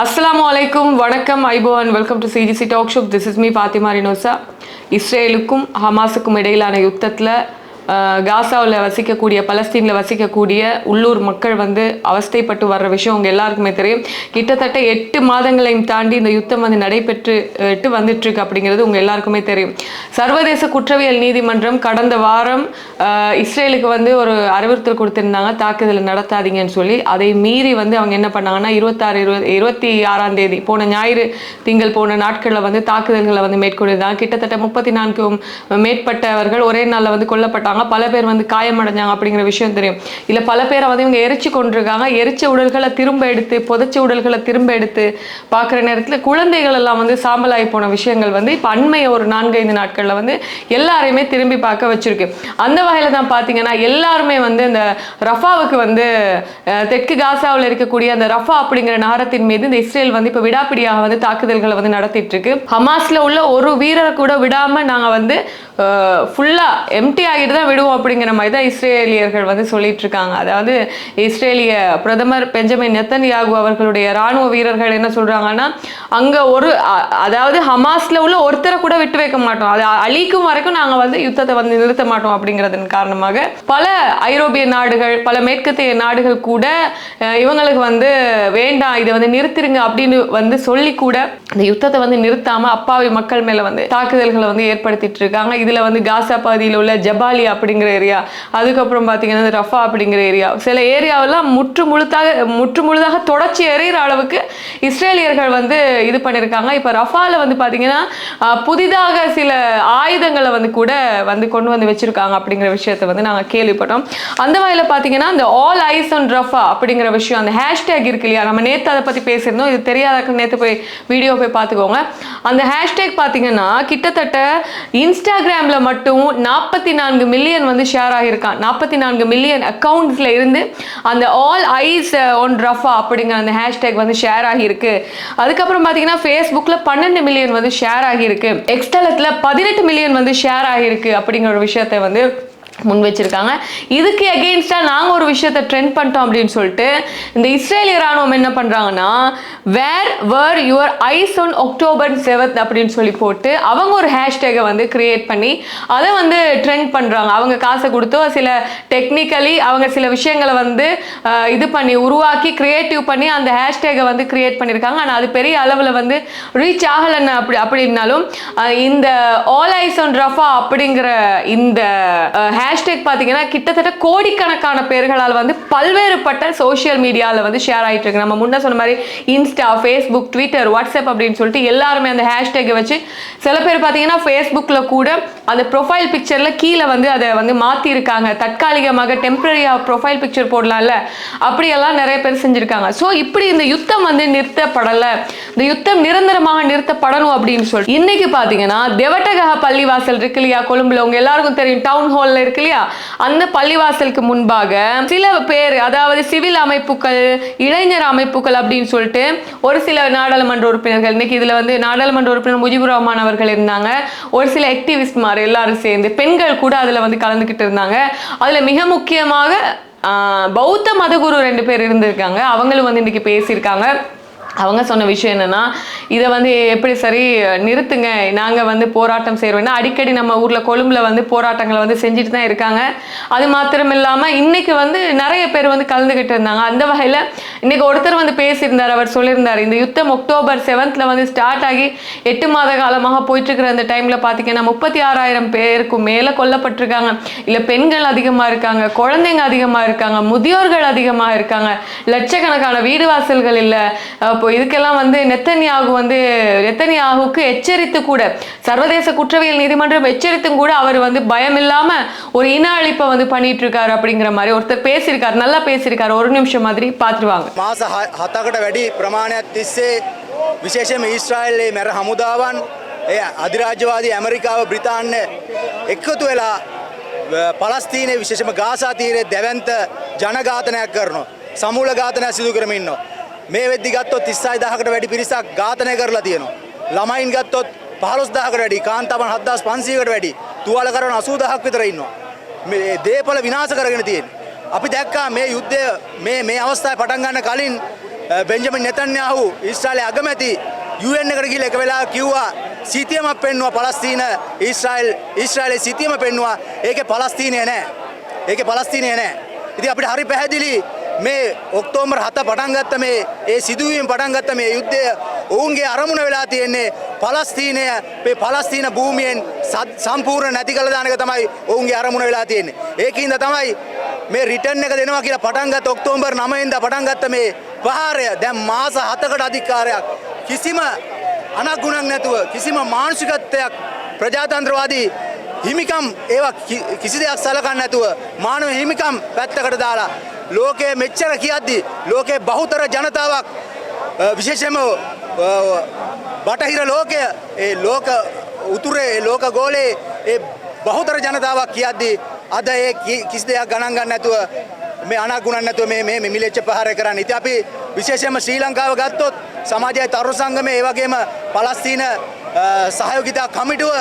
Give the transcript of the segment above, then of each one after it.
அஸ்லாம் அலைக்கும் வணக்கம் ஐபோ and welcome to CGC talk show this is me Fathima Rinosa. இஸ்ரேலுக்கும் ஹமாஸுக்கும் இடையிலான யுத்தத்தில் காசாவில் வசிக்கக்கூடிய பலஸ்தீனில் வசிக்கக்கூடிய உள்ளூர் மக்கள் வந்து அவஸ்தைப்பட்டு வர்ற விஷயம் உங்கள் எல்லாருக்குமே தெரியும். கிட்டத்தட்ட எட்டு மாதங்களையும் தாண்டி இந்த யுத்தம் வந்து நடைபெற்று எட்டு வந்துட்டுருக்கு அப்படிங்கிறது உங்கள் எல்லாருக்குமே தெரியும். சர்வதேச குற்றவியல் நீதிமன்றம் கடந்த வாரம் இஸ்ரேலுக்கு வந்து ஒரு அறிவுறுத்தல் கொடுத்துருந்தாங்க. தாக்குதல் நடத்தாதீங்கன்னு சொல்லி. அதை மீறி வந்து அவங்க என்ன பண்ணாங்கன்னா இருபத்தாறு இருபது இருபத்தி ஆறாம் தேதி போன ஞாயிறு திங்கள் போன நாட்களில் வந்து தாக்குதல்களை வந்து மேற்கொண்டிருந்தாங்க. கிட்டத்தட்ட முப்பத்தி நான்கும் மேற்பட்டவர்கள் ஒரே நாளில் வந்து கொல்லப்பட்டாங்க. பல பேர் வந்து காயமடைஞ்சாங்க அப்படிங்கிற விஷயம் தெரியும். இல்லை பல பேரை வந்து இவங்க எரிச்சு கொண்டிருக்காங்க எரிச்ச உடல்களை திரும்ப எடுத்து புதைச்ச உடல்களை திரும்ப எடுத்து பார்க்குற நேரத்தில் குழந்தைகள் எல்லாம் வந்து சாம்பலாகி போன விஷயங்கள் வந்து இப்போ அண்மைய ஒரு நான்கைந்து நாட்களில் வந்து எல்லாரையுமே திரும்பி பார்க்க வச்சிருக்கு. அந்த வகையில் தான் பார்த்தீங்கன்னா எல்லாருமே வந்து இந்த ரஃபாவுக்கு வந்து தெற்கு காசாவில் இருக்கக்கூடிய அந்த ரஃபா அப்படிங்கிற நகரத்தின் மீது இந்த இஸ்ரேல் வந்து இப்போ விடாப்பிடியாக வந்து தாக்குதல்களை வந்து நடத்திட்டு இருக்கு ஹமாஸ்ல உள்ள ஒரு வீரரை கூட விடாம நாங்கள் வந்து ஃபுல்லாக எம்டி ஆகிட்டு தான் விடுவோம் அப்படிங்கிற மாதிரி தான் இஸ்ரேலியர்கள் வந்து சொல்லிட்டு இருக்காங்க அதாவது இஸ்ரேலிய பிரதமர் பெஞ்சமின் நெத்தன்யாகு அவர்களுடைய ராணுவ வீரர்கள் என்ன சொல்றாங்கன்னா அங்க ஒரு அதாவது ஹமாஸ்ல உள்ள ஒருத்தரை கூட விட்டு வைக்க மாட்டோம். அதை அழிக்கும் வரைக்கும் நாங்க வந்து யுத்தத்தை வந்து நிறுத்த மாட்டோம் அப்படிங்கிறதன் காரணமாக பல ஐரோப்பிய நாடுகள் பல மேற்கத்திய நாடுகள் கூட இவங்களுக்கு வந்து வேண்டாம் இதை வந்து நிறுத்திருங்க அப்படின்னு வந்து சொல்லி கூட இந்த யுத்தத்தை வந்து நிறுத்தாம அப்பாவி மக்கள் மேல வந்து தாக்குதல்களை வந்து ஏற்படுத்திட்டு இருக்காங்க. இதுல வந்து காசா பகுதியில் உள்ள ஜபாலி அப்படிங்கிற ஏரியா. அதுக்கப்புறம் பாத்தீங்கன்னா இந்த ரஃபா அப்படிங்கிற ஏரியா. சில ஏரியாவெல்லாம் முற்று முழுதாக முற்று முழுதாக தொடர்ச்சி எறிகிற அளவுக்கு இஸ்ரேலியர்கள் வந்து இது பண்ணியிருக்காங்க. இப்போ ரஃபால வந்து பாத்தீங்கன்னா புதிதாக சில ஆயுதங்களை வந்து கூட வந்து கொண்டு வந்து வச்சிருக்காங்க அப்படிங்கிற விஷயத்தை வந்து நாங்க கேள்விப்பட்டோம். அந்த வகையில் பார்த்தீங்கன்னா இந்த ஆல் ஐஸ் அண்ட் ரஃபா அப்படிங்கிற விஷயம் அந்த ஹேஷ்டேக் இருக்கு இல்லையா? நம்ம நேற்று அதை பற்றி பேசியிருந்தோம். இது தெரியாதக்கு நேற்று போய் வீடியோ போய் பார்த்துக்கோங்க அந்த ஹேஷ்டேக் பார்த்தீங்கன்னா கிட்டத்தட்ட இன்ஸ்டாகிராமில் மட்டும் நாற்பத்தி நான்கு மில்லியன் வந்து ஷேர் ஆகியிருக்கான். நாற்பத்தி நான்கு மில்லியன் அக்கௌண்ட்ஸில் இருந்து அந்த ஆல் ஐஸ் ஒன் ரஃபா அப்படிங்கிற அந்த ஹேஷ்டேக் வந்து ஷேர் ஆகியிருக்கு. அதுக்கப்புறம் பார்த்தீங்கன்னா ஃபேஸ்புக்கில் பன்னெண்டு மில்லியன் வந்து ஷேர் ஆகியிருக்கு. எக்ஸ்டலத்தில் பதினெட்டு மில்லியன் வந்து ஷேர் ஆகியிருக்கு அப்படிங்கிற ஒரு விஷயத்தை வந்து முன் வச்சிருக்காங்க இதுக்கு எகெயின்ஸ்டாக நாங்கள் ஒரு விஷயத்தை ட்ரெண்ட் பண்ணிட்டோம் அப்படின்னு சொல்லிட்டு இந்த இஸ்ரேலிய ராணுவம் என்ன பண்ணுறாங்கன்னா where were your eyes one October seventh அப்படின்னு சொல்லி போட்டு அவங்க ஒரு ஹேஷ்டேகை வந்து கிரியேட் பண்ணி அதை வந்து ட்ரெண்ட் பண்ணுறாங்க அவங்க காசை கொடுத்தோ சில டெக்னிக்கலி அவங்க சில விஷயங்களை வந்து இது பண்ணி உருவாக்கி கிரியேட்டிவ் பண்ணி அந்த ஹேஷ்டேகை வந்து கிரியேட் பண்ணியிருக்காங்க ஆனால் அது பெரிய அளவில் வந்து ரீச் ஆகலைன்னு அப்படி அப்படின்னாலும் இந்த ஆல் ஐஸ் ஒன் ரஃபா அப்படிங்கிற இந்த ஹே ஹேஷ்டேக் பார்த்தீங்கன்னா கிட்டத்தட்ட கோடிக்கணக்கான பேர்களால் வந்து பல்வேறுபட்ட சோஷியல் மீடியாவில் வந்து ஷேர் ஆகிட்டு இருக்கு நம்ம முன்ன சொன்ன மாதிரி இன்ஸ்டா ஃபேஸ்புக் ட்விட்டர் வாட்ஸ்அப் அப்படின்னு சொல்லிட்டு எல்லாருமே அந்த ஹேஷ்டேக்கை வச்சு சில பேர் பார்த்தீங்கன்னா ஃபேஸ்புக்கில் கூட அந்த ப்ரொஃபைல் பிக்சரில் கீழே வந்து அதை வந்து மாற்றியிருக்காங்க தற்காலிகமாக டெம்பரரியாக ப்ரொஃபைல் பிக்சர் போடலாம்ல. அப்படியெல்லாம் நிறைய பேர் செஞ்சுருக்காங்க. ஸோ இப்படி இந்த யுத்தம் வந்து நிறுத்தப்படலை. இந்த யுத்தம் நிரந்தரமாக நிறுத்தப்படணும் அப்படின்னு சொல்லி இன்னைக்கு பார்த்தீங்கன்னா தெவட்டகா பள்ளிவாசல் இருக்கு இல்லையா? கொழும்புல உங்க எல்லாருக்கும் தெரியும். டவுன் ஹாலில் இருக்கு இல்லையா? அந்த பள்ளிவாசலுக்கு முன்பாக சில பேர் அதாவது சிவில் அமைப்புகள் இளைஞர் அமைப்புகள் அப்படின்னு சொல்லிட்டு ஒரு சில நாடாளுமன்ற உறுப்பினர்கள் இன்னைக்கு இதுல வந்து நாடாளுமன்ற உறுப்பினர் முஜிபுர் ரஹ்மான் அவர்கள் இருந்தாங்க. ஒரு சில ஆக்டிவிஸ்ட் மாதிரி எல்லாரும் சேர்ந்து பெண்கள் கூட அதுல வந்து கலந்துக்கிட்டு இருந்தாங்க. அதுல மிக முக்கியமாக பௌத்த மதகுரு ரெண்டு பேர் இருந்திருக்காங்க. அவங்களும் வந்து இன்னைக்கு பேசியிருக்காங்க. அவங்க சொன்ன விஷயம் என்னன்னா இதை வந்து எப்படி சரி நிறுத்துங்க. நாங்கள் வந்து போராட்டம் செய்கிறோம்னா அடிக்கடி நம்ம ஊரில் கொழும்பில் வந்து போராட்டங்களை வந்து செஞ்சுட்டு தான் இருக்காங்க. அது மாத்திரம் இல்லாமல் இன்னைக்கு வந்து நிறைய பேர் வந்து கலந்துக்கிட்டு இருந்தாங்க. அந்த வகையில் இன்னைக்கு ஒருத்தர் வந்து பேசியிருந்தார் அவர் சொல்லியிருந்தார். இந்த யுத்தம் அக்டோபர் செவன்த்தில் வந்து ஸ்டார்ட் ஆகி எட்டு மாத காலமாக போயிட்டுருக்கிற அந்த டைமில் பார்த்தீங்கன்னா முப்பத்தி ஆறாயிரம் பேருக்கும் மேலே கொல்லப்பட்டிருக்காங்க. இல்லை பெண்கள் அதிகமாக இருக்காங்க குழந்தைங்க அதிகமாக இருக்காங்க முதியோர்கள் அதிகமாக இருக்காங்க. லட்சக்கணக்கான வீடு வாசல்கள் இல்லை அப்போ இதுக்கெல்லாம் வந்து நெத்தன்யாகு வந்து நெத்தன்யாகுக்கு எச்சரித்து கூட சர்வதேச குற்றவியல் நீதிமன்றம் எச்சரித்தும் கூட அவர் வந்து பயம் இல்லாம ஒரு இன அழிப்பை வந்து பண்ணிட்டு இருக்காரு அப்படிங்கிற மாதிரி ஒருத்தர் பேசியிருக்காரு நல்லா பேசியிருக்காரு ஒரு நிமிஷம் மாதிரி பார்த்துருவாங்க මාස හ- හතකට වැඩි ප්‍රමාණයක් තිස්සේ විශේෂම ඊස්ට්‍රයිල්ලේ මැර හමුදාවන් එය අධිරාජ්‍යවාදී ඇමරිකාව බ්‍රිතාන්‍ය එක්කතු වෙලා ව- පලස්තීනය විශේෂම ගාසා තීරේ දැවන්ත ජනඝාතනයක් කරනවා. සමූල ඝාතනයක් සිදු කරමින්නවා. මේ වෙද්දි ගත්තොත් තිස්සයි දහකට වැඩි පිරිසක් ඝාතනය කරලා තියෙනවා. ළමයින් ගත්තොත් පහළොස් දහකට වැඩි කාන්තාවන් හද්දාස් පන්සීකට වැඩි තුවාල කරන අසූ දහක් විතර ඉන්නවා. මේ දේපල විනාශ කරගෙන තියෙන. අපි දැක්කා මේ යුද්ධය මේ මේ අවස්ථාව පටන් ගන්න කලින් බෙන්ජමින් නෙතන්යාහු ඊස්ට්‍රාලය අගමැති UN එකට ගිහිල්ලා එක වෙලා කිව්වා සිතියමක් පෙන්නවා පලස්තීන ඊස්රායිල් ඊස්රායිලේ සිතියම පෙන්නවා ඒකේ පලස්තීනය නෑ ඒකේ පලස්තීනය නෑ ඉතින් අපිට හරි පැහැදිලි මේ ඔක්තෝබර් 7 පටන් ගත්ත මේ ඒ සිදුවීම් පටන් ගත්ත මේ යුද්ධය ඔවුන්ගේ අරමුණ වෙලා තියෙන්නේ පලස්තීනය මේ පලස්තීන භූමියෙන් සත්- සම්පූර්ණ නැති කළ දාන එක තමයි ඔවුන්ගේ අරමුණ වෙලා තියෙන්නේ. ඒකින්ද තමයි මේ රිටර්න් එක දෙනවා කියලා පටන් ගත්ත ඔක්තෝබර් 9 ඉඳලා පටන් ගත්ත මේ ප්‍රහාරය දැන් මාස 7කට අධික කාලයක් කිසිම අනගුණක් නැතුව කිසිම මානසිකත්වයක් ප්‍රජාතන්ත්‍රවාදී හිමිකම් ඒවා කි- කිසි දෙයක් සලකන්නේ නැතුව මානව හිමිකම් පැත්තකට දාලා ලෝකයේ මෙච්චර කියද්දි ලෝකයේ බහුතර ජනතාවක් අ, විශේෂයෙන්ම අ, බටහිර ලෝකය ඒ ලෝක උතුරේ ඒ ලෝක ගෝලයේ ඒ බහුතර ජනතාවක් කියද්දි අද ඒ කි- කිසි දෙයක් ගණන් ගන්න නැතුව මේ අනගුණක් නැතුව මේ මේ මේ මිලෙච්ච ප්‍රහාරය කරන්නේ. ඉතින් අපි විශේෂයෙන්ම ශ්‍රී ලංකාව ගත්තොත් සමාජයේ තරුණ සංගමේ ඒ වගේම පලස්තීන අ, සහයෝගිතා කමිටුව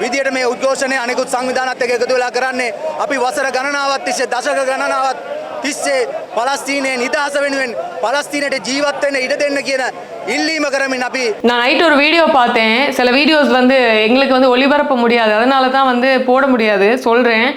විදියට මේ උද්ඝෝෂණය අනෙකුත් සංවිධානත් එක්ක එකතු වෙලා කරන්නේ අපි වසර ගණනාවක් තිස්සේ දශක ගණනාවක් He said, පලස්තීනයේ නිදහස වෙනුවෙන් පලස්තීනයට ජීවත් වෙන්න ඉඩ දෙන්න කියන ඉල්ලීම කරමින් අපි நான் நைட் ஒரு வீடியோ பார்த்தேன் சில வீடியோஸ் வந்து எங்களுக்கு வந்து ஒளிபரப்ப முடியாது அதனால தான் வந்து போட முடியாது சொல்கிறேன்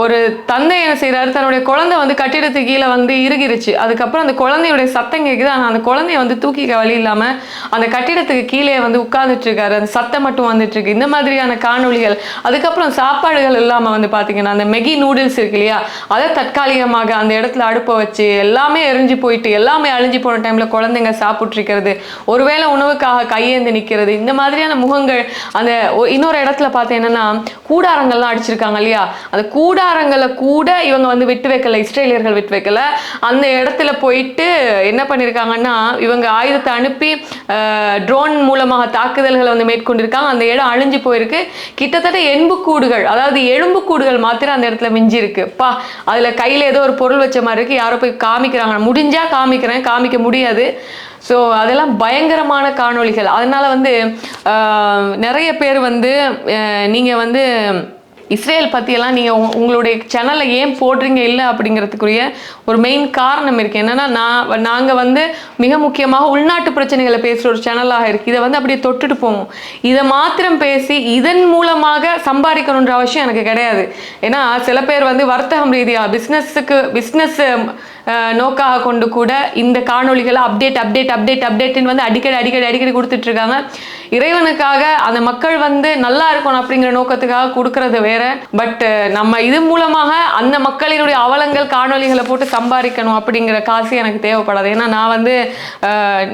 ஒரு தந்தை என்ன செய்கிறாரு தன்னுடைய குழந்தை வந்து கட்டிடத்துக்கு கீழே வந்து இறுகிருச்சு அதுக்கப்புறம் அந்த குழந்தையுடைய சத்தம் கேட்குது ஆனால் அந்த குழந்தைய வந்து தூக்கிக்க வழி இல்லாமல் அந்த கட்டிடத்துக்கு கீழே வந்து உட்கார்ந்துட்டு இருக்காரு அந்த சத்தம் மட்டும் வந்துட்டு இருக்கு இந்த மாதிரியான காணொளிகள் அதுக்கப்புறம் சாப்பாடுகள் இல்லாமல் வந்து பார்த்தீங்கன்னா அந்த மெகி நூடுல்ஸ் இருக்கு இல்லையா அதை தற்காலிகமாக அந்த இடத்துல அடுப்பை வச்சு எல்லாமே எரிஞ்சு போயிட்டு எல்லாமே அழிஞ்சு போன டைமில் குழந்தைங்க சாப்பிட்ருக்கிறது ஒருவேளை உணவுக்காக கையேந்து நிற்கிறது இந்த மாதிரியான முகங்கள் அந்த ஒ- இன்னொரு இடத்துல பார்த்தேன் என்னன்னா கூடாரங்கள்லாம் அடிச்சிருக்காங்க இல்லையா? அந்த கூடாரங்களை கூட இவங்க வந்து விட்டு வைக்கல இஸ்ரேலியர்கள் விட்டு வைக்கல. அந்த இடத்துல போயிட்டு என்ன பண்ணியிருக்காங்கன்னா இவங்க ஆயுதத்தை அனுப்பி ட்ரோன் மூலமாக தாக்குதல்களை வந்து மேற்கொண்டிருக்காங்க. அந்த இடம் அழிஞ்சு போயிருக்கு. கிட்டத்தட்ட எண்புக்கூடுகள் அதாவது எலும்புக்கூடுகள் மாத்திரம் அந்த இடத்துல மிஞ்சி இருக்கு பா அதில் கையில் ஏதோ ஒரு பொருள் வச்ச மாதிரி வரைக்கும் யாரோ போய் காமிக்கிறாங்க. முடிஞ்சா காமிக்கிறேன் காமிக்க முடியாது. ஸோ அதெல்லாம் பயங்கரமான காணொளிகள். அதனால வந்து நிறைய பேர் வந்து நீங்கள் வந்து இஸ்ரேல் பற்றியெல்லாம் நீங்கள் உங்களுடைய சேனலில் ஏன் போடுறீங்க இல்லை அப்படிங்கிறதுக்குரிய ஒரு மெயின் காரணம் இருக்குது என்னென்னா நான் நாங்கள் வந்து மிக முக்கியமாக உள்நாட்டு பிரச்சனைகளை பேசுகிற ஒரு சேனலாக இருக்குது இதை வந்து அப்படியே தொட்டுட்டு போவோம். இதை மாத்திரம் பேசி இதன் மூலமாக சம்பாதிக்கணுன்ற அவசியம் எனக்கு கிடையாது. ஏன்னா சில பேர் வந்து வர்த்தகம் ரீதியாக பிஸ்னஸுக்கு பிஸ்னஸ் நோக்காக கொண்டு கூட இந்த காணொலிகளை அப்டேட் அப்டேட் அப்டேட் அப்டேட்னு வந்து அடிக்கடி அடிக்கடி அடிக்கடி கொடுத்துட்டு இருக்காங்க. இறைவனுக்காக அந்த மக்கள் வந்து நல்லா இருக்கணும் அப்படிங்கிற நோக்கத்துக்காக கொடுக்கறது வேற. பட் நம்ம இது மூலமாக அந்த மக்களினுடைய அவலங்கள் காணொளிகளை போட்டு சம்பாதிக்கணும் அப்படிங்கிற காசு எனக்கு தேவைப்படாது. ஏன்னா நான் வந்து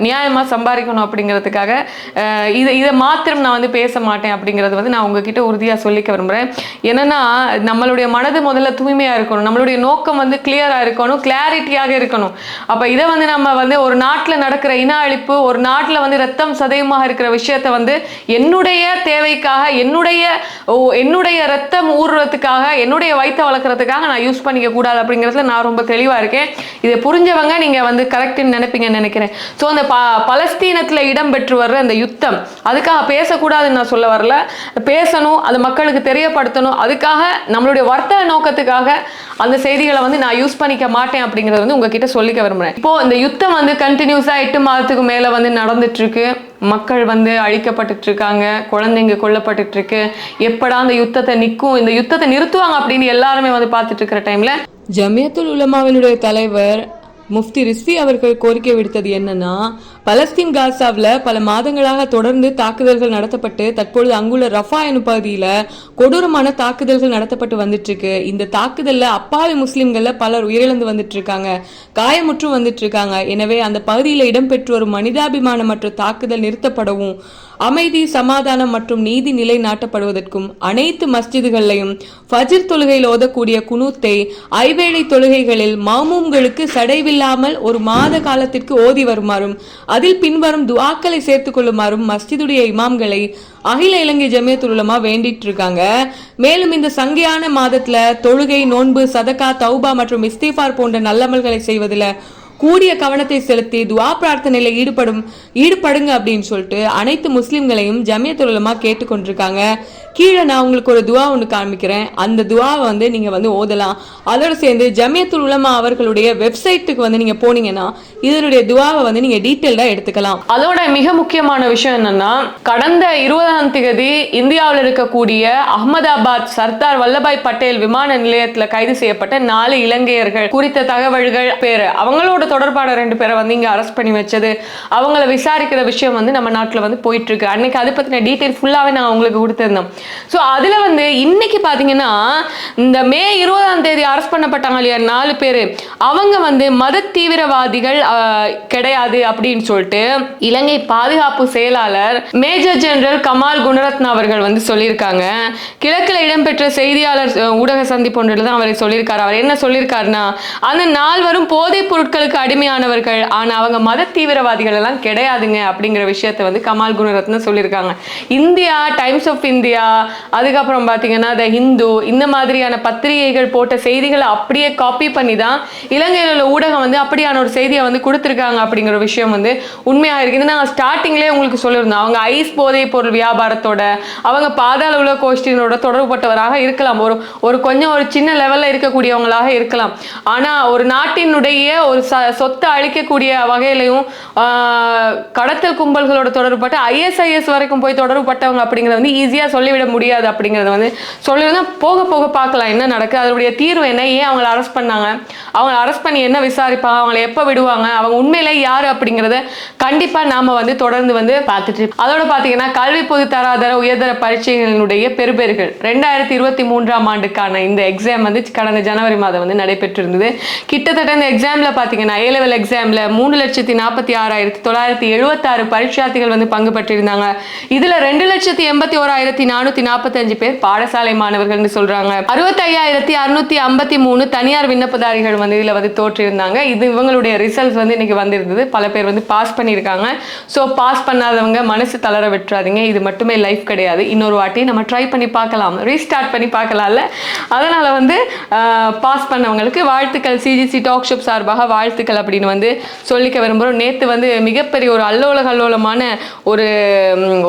நியாயமாக சம்பாதிக்கணும் அப்படிங்கிறதுக்காக இதை இதை மாத்திரம் நான் வந்து பேச மாட்டேன் அப்படிங்கிறது வந்து நான் உங்ககிட்ட உறுதியாக சொல்லிக்க விரும்புகிறேன் என்னன்னா நம்மளுடைய மனது முதல்ல தூய்மையாக இருக்கணும். நம்மளுடைய நோக்கம் வந்து கிளியராக இருக்கணும். கிளாரிட்டியாக இருக்கணும். அப்போ இதை வந்து நம்ம வந்து ஒரு நாட்டில் நடக்கிற இன அழிப்பு ஒரு நாட்டில் வந்து ரத்தம் சதயமாக இருக்கிற விஷயத்த வந்து என்னுடைய தேவைக்காக என்னுடைய என்னுடைய ரத்தம் ஊறுறதுக்காக என்னுடைய வயிற்ற வளர்க்குறதுக்காக நான் யூஸ் பண்ணிக்க கூடாது அப்படிங்கிறதுல நான் ரொம்ப தெளிவாக இருக்கேன். இதை புரிஞ்சவங்க நீங்க வந்து கரெக்டுன்னு நினைப்பீங்கன்னு நினைக்கிறேன். ஸோ அந்த ப பலஸ்தீனத்தில் இடம்பெற்று வர்ற அந்த யுத்தம் அதுக்காக பேசக்கூடாதுன்னு நான் சொல்ல வரல. பேசணும் அது மக்களுக்கு தெரியப்படுத்தணும். அதுக்காக நம்மளுடைய வர்த்தக நோக்கத்துக்காக அந்த செய்திகளை வந்து நான் யூஸ் பண்ணிக்க மாட்டேன் அப்படிங்கறத வந்து உங்ககிட்ட சொல்லிக்க விரும்புறேன். இப்போ இந்த யுத்தம் வந்து கண்டினியூஸா எட்டு மாதத்துக்கு மேல வந்து நடந்துட்டு இருக்கு மக்கள் வந்து அழிக்கப்பட்டுட்டு இருக்காங்க குழந்தைங்க கொல்லப்பட்டுட்டு இருக்கு எப்படா அந்த யுத்தத்தை நிற்கும் இந்த யுத்தத்தை நிறுத்துவாங்க அப்படின்னு எல்லாருமே வந்து பார்த்துட்டு இருக்கிற டைம்ல ஜமியத்துல் உலமாவினுடைய தலைவர் முஃப்தி ரிஸ்வி அவர்கள் கோரிக்கை விடுத்தது என்னன்னா பலஸ்தீன் காசாவில் பல மாதங்களாக தொடர்ந்து தாக்குதல்கள் நடத்தப்பட்டு தற்பொழுது அங்குள்ள ரஃபா எனும் பகுதியில் கொடூரமான தாக்குதல்கள் நடத்தப்பட்டு வந்துட்டு இருக்கு இந்த தாக்குதலில் அப்பாவி முஸ்லிம்கள்ல பலர் உயிரிழந்து வந்துட்டு இருக்காங்க காயமுற்றும் வந்துட்டு இருக்காங்க எனவே அந்த பகுதியில் இடம்பெற்று வரும் மனிதாபிமானமற்ற தாக்குதல் நிறுத்தப்படவும் அமைதி சமாதானம் மற்றும் நீதி நிலை நாட்டப்படுவதற்கும் அனைத்து மஸ்ஜிதுகளையும் ஃபஜிர் தொழுகையில் ஓதக்கூடிய குனூத்தை ஐவேளை தொழுகைகளில் மாமூம்களுக்கு சடைவில்லாமல் ஒரு மாத காலத்திற்கு ஓதி வருமாறும் அதில் பின்வரும் துவாக்களை சேர்த்துக் கொள்ளுமாறும் மஸ்ஜிதுடைய இமாம்களை அகில இலங்கை ஜமியத்துலமா வேண்டிட்டு இருக்காங்க. மேலும் இந்த சங்கையான மாதத்துல தொழுகை நோன்பு சதகா தௌபா மற்றும் இஸ்திஃபார் போன்ற நல்லமல்களை செய்வதில் கூடிய கவனத்தை செலுத்தி துவா பிரார்த்தனையில ஈடுபடும் ஈடுபடுங்க அப்படின்னு சொல்லிட்டு அனைத்து முஸ்லிம்களையும் ஜமியத்துல் கேட்டுக்கொண்டிருக்காங்க. கீழே நான் உங்களுக்கு ஒரு துவா ஒன்று காமிக்கிறேன். அந்த துவாவை வந்து நீங்கள் வந்து ஓதலாம். அதோடு சேர்ந்து ஜமியத்துல் உலமா அவர்களுடைய வெப்சைட்டுக்கு வந்து நீங்கள் போனீங்கன்னா இதனுடைய துவாவை வந்து நீங்கள் டீட்டெயில்டாக எடுத்துக்கலாம். அதோட மிக முக்கியமான விஷயம் என்னன்னா கடந்த இருபதாம் தேதி இந்தியாவில் இருக்கக்கூடிய அகமதாபாத் சர்தார் வல்லபாய் பட்டேல் விமான நிலையத்தில் கைது செய்யப்பட்ட நாலு இலங்கையர்கள் குறித்த தகவல்கள் பேர். அவங்களோட தொடர்பான ரெண்டு பேரை வந்து இங்கே அரெஸ்ட் பண்ணி வச்சது. அவங்கள விசாரிக்கிற விஷயம் வந்து நம்ம நாட்டில் வந்து போயிட்டு இருக்கு. அன்னைக்கு அதை பற்றின டீட்டெயில் ஃபுல்லாகவே நான் உங்களுக்கு கொடுத்துருந்தேன் ஸோ அதுல வந்து இன்னைக்கு பார்த்தீங்கன்னா இந்த மே இருபதாம் தேதி அரெஸ்ட் பண்ணப்பட்டாங்க இல்லையா நாலு பேர். அவங்க வந்து மத தீவிரவாதிகள் கிடையாது அப்படின்னு சொல்லிட்டு இலங்கை பாதுகாப்பு செயலாளர் மேஜர் ஜெனரல் கமால் குணரத்னா அவர்கள் வந்து சொல்லியிருக்காங்க. கிழக்கில் இடம்பெற்ற செய்தியாளர் ஊடக சந்திப்பு ஒன்றில் தான் அவரை சொல்லியிருக்காரு. அவர் என்ன சொல்லியிருக்காருன்னா அந்த நால்வரும் போதைப் பொருட்களுக்கு அடிமையானவர்கள் ஆனால் அவங்க மத தீவிரவாதிகள் எல்லாம் கிடையாதுங்க அப்படிங்கிற விஷயத்தை வந்து கமால் குணரத்னா சொல்லியிருக்காங்க. இந்தியா டைம்ஸ் ஆஃப் இந்தியா அதுக்கப்புறம் பார்த்தீங்கன்னா த ஹிந்து இந்த மாதிரியான பத்திரிகைகள் போட்ட செய்திகளை அப்படியே காப்பி பண்ணி தான் இலங்கையில் உள்ள ஊடகம் வந்து அப்படியான ஒரு செய்தியை வந்து கொடுத்துருக்காங்க அப்படிங்கிற விஷயம் வந்து உண்மையாக இருக்குது நாங்கள் ஸ்டார்டிங்லேயே உங்களுக்கு சொல்லியிருந்தோம். அவங்க ஐஸ் போதைப் பொருள் வியாபாரத்தோட அவங்க பாதாள உலக கோஷ்டியினோட தொடர்புபட்டவராக இருக்கலாம். ஒரு ஒரு கொஞ்சம் ஒரு சின்ன லெவலில் இருக்கக்கூடியவங்களாக இருக்கலாம். ஆனால் ஒரு நாட்டினுடைய ஒரு ச சொத்தை அழிக்கக்கூடிய வகையிலையும் கடத்தல் கும்பல்களோட தொடர்புபட்ட ஐஎஸ்ஐஎஸ் வரைக்கும் போய் தொடர்புபட்டவங்க அப்படிங்கிறத வந்து ஈஸியாக சொல்லிவிட போயிட முடியாது அப்படிங்கிறத வந்து சொல்லியிருந்தா போக போக பார்க்கலாம் என்ன நடக்குது. அதனுடைய தீர்வு என்ன? ஏன் அவங்கள அரெஸ்ட் பண்ணாங்க? அவங்கள அரெஸ்ட் பண்ணி என்ன விசாரிப்பாங்க? அவங்கள எப்போ விடுவாங்க? அவங்க உண்மையிலே யார் அப்படிங்கிறத கண்டிப்பாக நாம வந்து தொடர்ந்து வந்து பார்த்துட்டு அதோட பார்த்தீங்கன்னா கல்வி பொது தராதர உயர்தர பரீட்சைகளினுடைய பெறுபேறுகள். ரெண்டாயிரத்தி இருபத்தி மூன்றாம் ஆண்டுக்கான இந்த எக்ஸாம் வந்து கடந்த ஜனவரி மாதம் வந்து நடைபெற்றிருந்தது. கிட்டத்தட்ட இந்த எக்ஸாமில் பார்த்தீங்கன்னா ஏ லெவல் எக்ஸாமில் மூணு லட்சத்தி நாற்பத்தி ஆறாயிரத்தி தொள்ளாயிரத்தி எழுபத்தாறு பரீட்சார்த்திகள் வந்து பங்கு பெற்றிருந்தாங்க. இதில் ரெண்டு லட்சத்தி எண்பத்தி ஓராயிரத்தி நானூற்றி நாற்பத்தஞ்சு பேர் பாடசாலை மாணவர்கள்னு சொல்கிறாங்க அறுபத்தையாயிரத்தி அறுநூத்தி ஐம்பத்தி மூணு தனியார் விண்ணப்பதாரிகள் வந்து இதில் வந்து தோற்றிருந்தாங்க. இது இவங்களுடைய ரிசல்ட்ஸ் வந்து இன்னைக்கு வந்திருந்தது. பல பேர் வந்து பாஸ் பண்ணியிருக்காங்க. ஸோ பாஸ் பண்ணாதவங்க மனசு தளர விட்டுறாதீங்க. இது மட்டுமே லைஃப் கிடையாது. இன்னொரு வாட்டி நம்ம ட்ரை பண்ணி பார்க்கலாம். ரீஸ்டார்ட் பண்ணி பார்க்கலாம்ல. அதனால் வந்து பாஸ் பண்ணவங்களுக்கு வாழ்த்துக்கள். சிஜிசி டாக் ஷாப் சார்பாக வாழ்த்துக்கள் அப்படின்னு வந்து சொல்லிக்க விரும்புகிறோம் நேற்று வந்து மிகப்பெரிய ஒரு அல்லோல கல்லோலமான ஒரு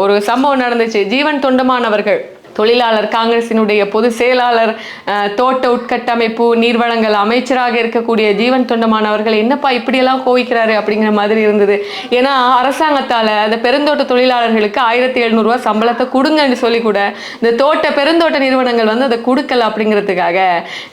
ஒரு சம்பவம் நடந்துச்சு. ஜீவன் தொண்டமானவர்கள். தொழிலாளர் காங்கிரசினுடைய பொதுச் செயலாளர் தோட்ட உட்கட்டமைப்பு நீர்வளங்கள் அமைச்சராக இருக்கக்கூடிய ஜீவன் தொண்டமான் அவர்கள் என்னப்பா இப்படியெல்லாம் கோவிக்கிறாரு அப்படிங்கிற மாதிரி இருந்தது. ஏன்னா அரசாங்கத்தால் அந்த பெருந்தோட்ட தொழிலாளர்களுக்கு ஆயிரத்தி எழுநூறுவா சம்பளத்தை கொடுங்கன்னு சொல்லி கூட இந்த தோட்ட பெருந்தோட்ட நிறுவனங்கள் வந்து அதை கொடுக்கல அப்படிங்கிறதுக்காக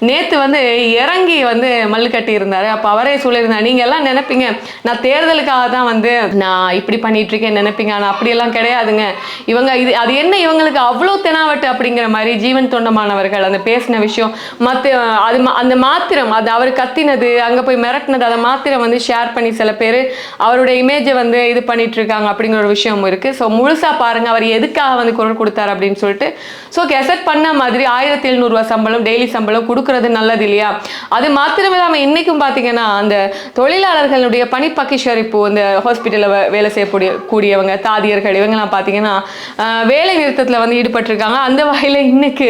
நேற்று வந்து இறங்கி வந்து மல்லு கட்டி இருந்தார் அப்போ அவரே சொல்லியிருந்தார் நீங்கள் எல்லாம் நினைப்பீங்க நான் தேர்தலுக்காக தான் வந்து நான் இப்படி பண்ணிட்டு இருக்கேன் நினைப்பீங்க. ஆனால் அப்படியெல்லாம் கிடையாதுங்க. இவங்க இது அது என்ன இவங்களுக்கு அவ்வளோ தெனாவட்டு அப்படிங்கிற மாதிரி ஜீவன் தொண்டமானவர்கள் அந்த பேசின விஷயம் மற்ற அது அந்த மாத்திரம் அது அவர் கத்தினது அங்கே போய் மிரட்டினது அதை மாத்திரம் வந்து ஷேர் பண்ணி சில பேர் அவருடைய இமேஜை வந்து இது பண்ணிட்டு இருக்காங்க அப்படிங்கிற ஒரு விஷயம் இருக்குது ஸோ முழுசாக பாருங்கள் அவர் எதுக்காக வந்து குரல் கொடுத்தாரு அப்படின்னு சொல்லிட்டு. ஸோ கெசட் பண்ண மாதிரி ஆயிரத்தி எழுநூறுவா சம்பளம் டெய்லி சம்பளம் கொடுக்கறது நல்லது இல்லையா? அது மாத்திரம் இல்லாமல் இன்னைக்கும் பார்த்தீங்கன்னா அந்த தொழிலாளர்களுடைய பணிப்பக்கிஷரிப்பு இந்த ஹாஸ்பிட்டலில் வேலை செய்யக்கூடிய கூடியவங்க தாதியர்கள் இவங்கெல்லாம் பார்த்தீங்கன்னா வேலை நிறுத்தத்தில் வந்து ஈடுபட்டிருக்காங்க. அந்த வகையில் இன்னைக்கு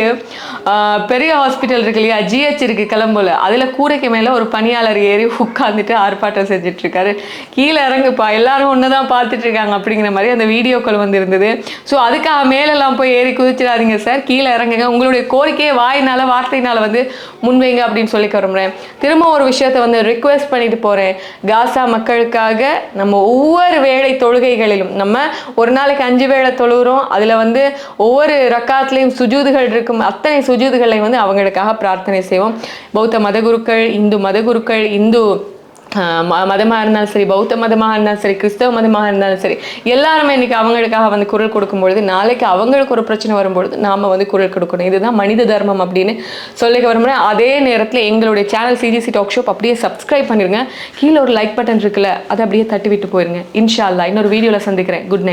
பெரிய ஹாஸ்பிட்டல் இருக்கு இல்லையா? ஜிஹெச் இருக்கு கிளம்புல. அதில் கூரைக்கு மேலே ஒரு பணியாளர் ஏறி உட்காந்துட்டு ஆர்ப்பாட்டம் செஞ்சுட்டு இருக்காரு கீழே இறங்குப்பா. எல்லாரும் ஒன்று தான் பார்த்துட்டு இருக்காங்க அப்படிங்கிற மாதிரி அந்த வீடியோக்கள் வந்து இருந்தது ஸோ அதுக்காக மேலெல்லாம் போய் ஏறி குதிச்சிடாதீங்க சார் கீழே இறங்குங்க. உங்களுடைய கோரிக்கையை வாயினால் வார்த்தையினால் வந்து முன்வைங்க அப்படின்னு சொல்லி விரும்புகிறேன் திரும்ப ஒரு விஷயத்தை வந்து ரிக்வெஸ்ட் பண்ணிட்டு போகிறேன் காசா மக்களுக்காக நம்ம ஒவ்வொரு வேலை தொழுகைகளிலும் நம்ம ஒரு நாளைக்கு அஞ்சு வேளை தொழுகிறோம் அதில் வந்து ஒவ்வொரு எல்லாத்துலேயும் சுஜூதுகள் இருக்கும். அத்தனை சுஜூதுகளை வந்து அவங்களுக்காக பிரார்த்தனை செய்வோம். பௌத்த மதகுருக்கள் இந்து மதகுருக்கள் இந்து ம- மதமாக இருந்தாலும் சரி பௌத்த மதமாக இருந்தாலும் சரி கிறிஸ்தவ மதமாக இருந்தாலும் சரி எல்லாருமே இன்னைக்கு அவங்களுக்காக வந்து குரல் கொடுக்கும் பொழுது நாளைக்கு அவங்களுக்கு ஒரு பிரச்சனை வரும்பொழுது நாம வந்து குரல் கொடுக்கணும். இதுதான் மனித தர்மம் அப்படின்னு சொல்லிக்க வரும்போது அதே நேரத்தில் எங்களுடைய சேனல் சிஜிசி டாக் ஷோப் அப்படியே சப்ஸ்கிரைப் பண்ணிடுங்க கீழே ஒரு லைக் பட்டன் இருக்குல்ல அதை அப்படியே தட்டி விட்டு போயிருங்க. இன்ஷா இன்னொரு வீடியோவில் சந்திக்கிறேன். Good night